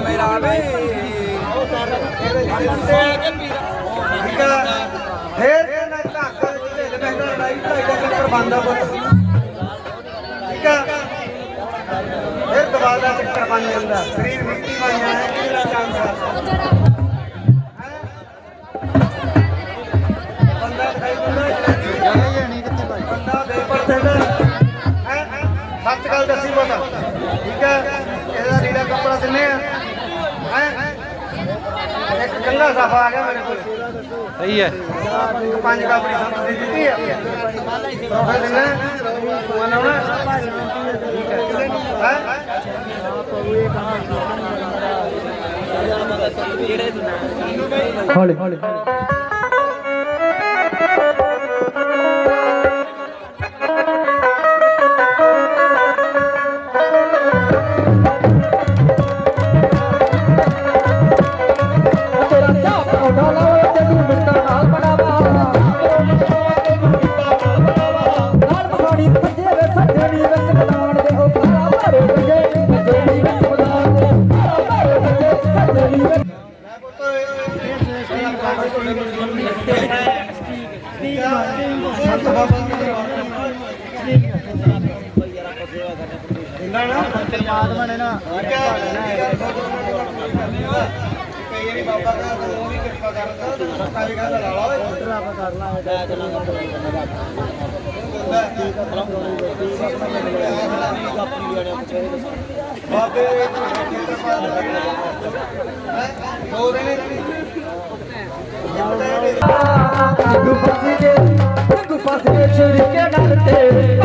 ਮੇਰਾ ਵੇ ਠੀਕ ਆ ਫੇਰ ਕਹਿੰਦਾ ਧੱਕ ਢਿੱਲ ਪੈਂਦਾ ਲੜਾਈ ਢਾਈ ਦਾ ਚੱਕਰ ਬੰਦਾ ਪੁੱਤ। ਠੀਕ ਆ? ਫਿਰ ਦਵਾ ਦਾ ਚੱਕਰ ਬਣ ਜਾਂਦਾ ਸਰੀਰ ਮਿੱਟੀ ਬਣ ਜਾਣਾ ਇੱਕ ਕੰਗਾ ਸਾਫਾ ਆ ਗਿਆ ਮੇਰੇ ਕੋਲ। ਸਹੀ ਹੈ। ਇੱਕ ਪੰਜ ਕਾਪੜੀ ਸੰਤ ਦੀ ਦਿੱਤੀ ਹੈ? ਹੌਲੀ ਹੌਲੀ। ਬਾਬੇ ਦੋ ਦਿਨ ਗੁ ਫਸ ਗਏ ਗੁ ਫਸ ਗਏ ਛੁਰੀ ਕੇ ਨਾਲ ਤੇ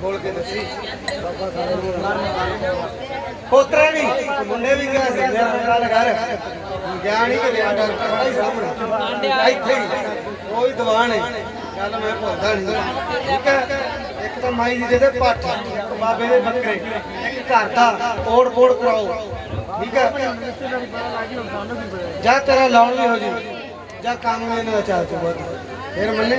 ਬੋਲ ਕੇ ਦੱਸੀ। ਪੋਤਰਾ ਨਹੀਂ, ਮੁੰਡੇ ਵੀ ਕਿਹਾ ਸੀ ਮੇਰਾ ਗੱਲ ਕਰ ਗਿਆ ਨਹੀਂ ਕਿ ਲਿਆ ਡਾਕਟਰ ਬੜਾ ਹੀ ਸਾਹਮਣੇ। ਇੱਥੇ ਹੀ। ਉਹ ਦੀਵਾਨ ਹੈ ਗੱਲ ਮੈਂ ਭੁੱਲਦਾ ਨਹੀਂ। ਠੀਕ ਹੈ? ਇੱਕ ਤਾਂ ਮਾਈ ਜੀ ਦੇ ਦੇ ਪੱਠ ਬਾਬੇ ਦੇ ਬੱਕਰੇ, ਇੱਕ ਘਰ ਦਾ ਓੜ ਪੋੜ ਕਰਾਓ। ਠੀਕ ਹੈ? ਜਾਂ ਤੇਰਾ ਲਾਉਣ ਵੀ ਹੋ ਜੀ। ਜਾਂ ਕੰਮ ਵੀ ਇਹਨਾਂ ਦਾ ਚੱਲ ਚੁੱਕਾ। ਫਿਰ ਮੰਨੇ।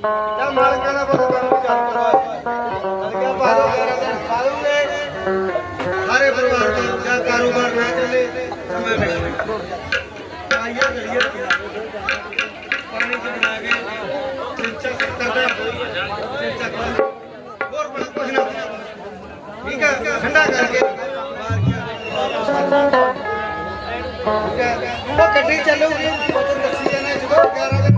ਜਾਂ ਮਾਲਕਾਂ ਦਾ ਪਤਾ ਕਰਨ ਚੱਲ ਕਰਵਾ ਅਦਿਆ ਬਾਦੋ ਕਰਾਂ ਦੇ ਪਾਲੂਗੇ ਸਾਰੇ ਪਰਿਵਾਰ ਦਾ ਜਾਂ ਕਾਰੋਬਾਰ ਨਾ ਚੱਲੇ, ਸਮੇਂ ਬੈਠੇ ਆਈਏ ਗਲੀਏ ਪਾਣੀ ਚ ਬਣਾ ਕੇ ਚਿੰਚਾ ਕਰਦਾ ਚਿੰਚਾ ਕਰ ਹੋਰ ਬਣਾ ਕੁਛ ਨਾ ਠੀਕ ਹੈ, ਠੰਡਾ ਕਰਕੇ। ਬਾਹਰ ਗਿਆ ਵਾਪਸ ਆ ਜਾਣਾ। ਠੀਕ ਹੈ, ਉਹ ਗੱਡੀ ਚੱਲੂਗੀ। ਬਚਨ ਦੱਸੀ ਜਾਣਾ ਜਦੋਂ 11 ਵਜੇ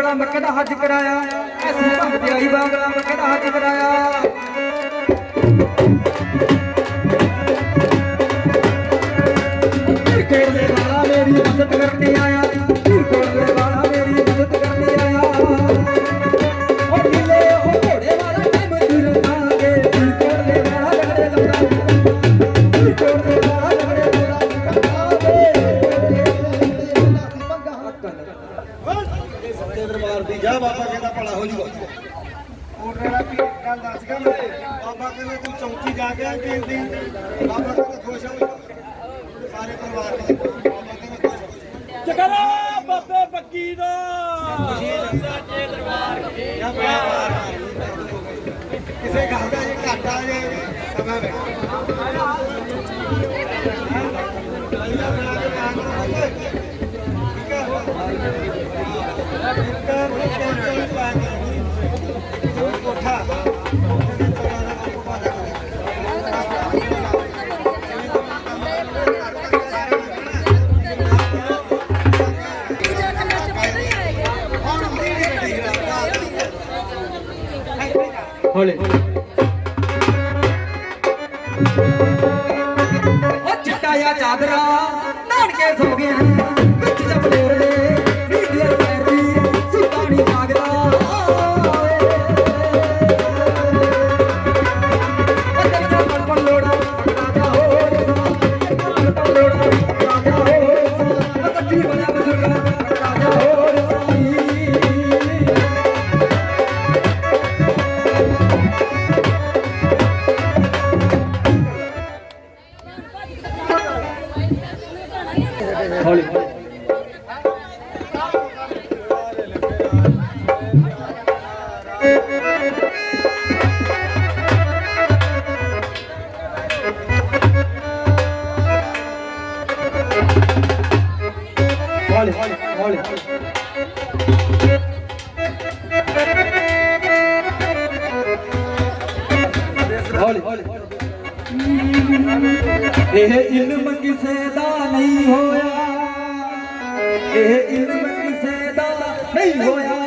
ਤੇ ਆਈ ਦਾ ਹੱਜ ਕਰਾਇਆ। ਅਸੀਂ ਭੰਗ ਤੇ ਆਈ ਦਾ ਹੱਜ ਕਰਾਇਆ। ਹੋ ਜੂਗਾ ਹੋਰ ਜਿਹੜਾ ਵੀ ਗੱਲ ਦੱਸ ਗਿਆ ਮੈਂ ਬਾਬਾ ਕਹਿੰਦੇ ਤੂੰ ਚੌਂਕੀ ਜਾ ਕੇ ਦੇਖ ਦੀ ਬਾਬਾ ਕਹਿੰਦਾ ਖੁਸ਼ ਹੋ ਸਾਰੇ ਪਰਿਵਾਰ ਦੇ ਬਾਬਾ ਕਹਿੰਦਾ ਖੁਸ਼ ਹੋ ਜਗਰਾ ਬਾਬੇ ਬੱਕੀ ਦਾ। ਖੁਸ਼ੀ ਲੰਦਾ ਜੇ ਦਰਬਾਰ ਕੀ ਜਾਂ ਪਿਆਰ ਕਿਸੇ ਗੱਲ ਦਾ ਜੇ ਘਾਟਾ ਜੇ ਸਮਾਂ ਵਿੱਚ ਉਹ ਚਿੱਟਾ ਜਿਹਾ ਚਾਦਰਾ ਨਾਣ ਸੋ ਗਿਆ ਵਿੱਚ ਜਬਲੇਰ ਦੇ ਇਹ ਇਲਮ ਕਿਸੇ ਦਾ ਨਹੀਂ ਹੋਇਆ। ਇਹ ਇਲਮ ਕਿਸੇ ਦਾ ਨਹੀਂ ਹੋਇਆ।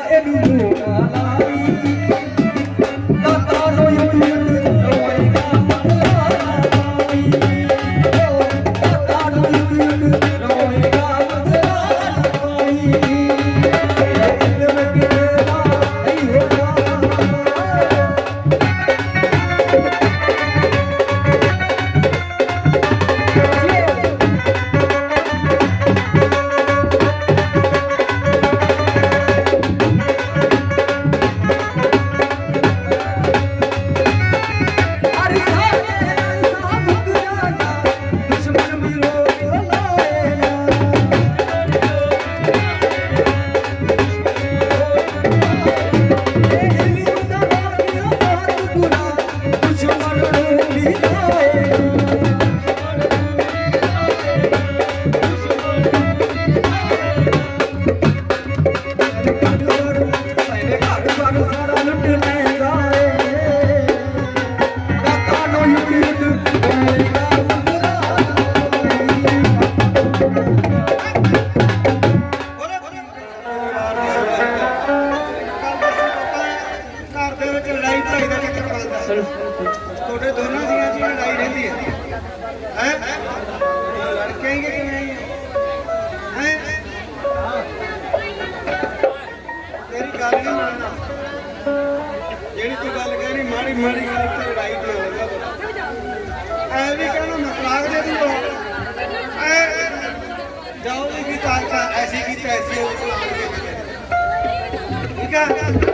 ਹੈ? ਹੈ ਕਿ ਨਹੀਂ? ਹੈ? ਤੇਰੀ ਗੱਲ ਨਹੀਂ ਮੰਨਣਾ। ਜਿਹੜੀ ਤੂੰ ਗੱਲ ਕਹਿਣੀ ਮਾੜੀ ਮਾੜੀ ਗੱਲ ਤੇ ਲੜਾਈ ਤੇ ਹੋਵੇਗਾ ਐ ਵੀ ਕਹਿਣਾ ਮਤਲਾਕ ਦੇ ਦੀ ਐ ਜਾਓ ਜੀ ਕੀ ਐਸੀ ਕੀ ਐਸੀ ਹੋ ਠੀਕ ਹੈ